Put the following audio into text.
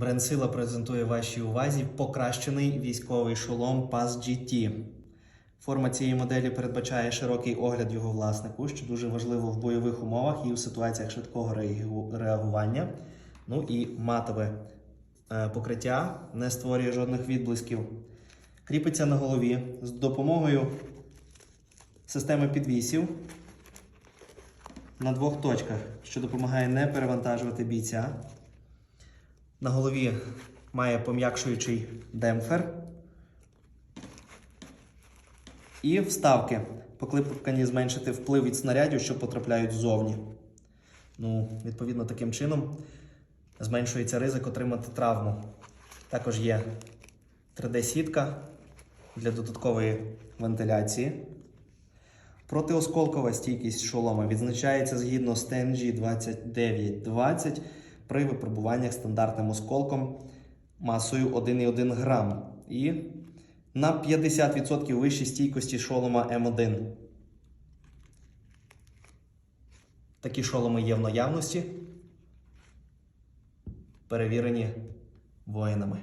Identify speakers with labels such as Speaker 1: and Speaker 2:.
Speaker 1: Бренсила презентує вашій увазі покращений військовий шолом PAS GT. Форма цієї моделі передбачає широкий огляд його власнику, що дуже важливо в бойових умовах і у ситуаціях швидкого реагування. Ну і матове е, покриття не створює жодних відблисків. Кріпиться на голові з допомогою системи підвісів на двох точках, що допомагає не перевантажувати бійця. На голові має пом'якшуючий демпфер. І вставки, покликані зменшити вплив від снарядів, що потрапляють ззовні. Ну, відповідно, таким чином зменшується ризик отримати травму. Також є 3D-сітка для додаткової вентиляції. Протиосколкова стійкість шолома відзначається згідно з TNG 2920 при випробуваннях стандартним осколком масою 1,1 грам і на 50% вищій стійкості шолома М1. Такі шоломи є в наявності, перевірені воїнами.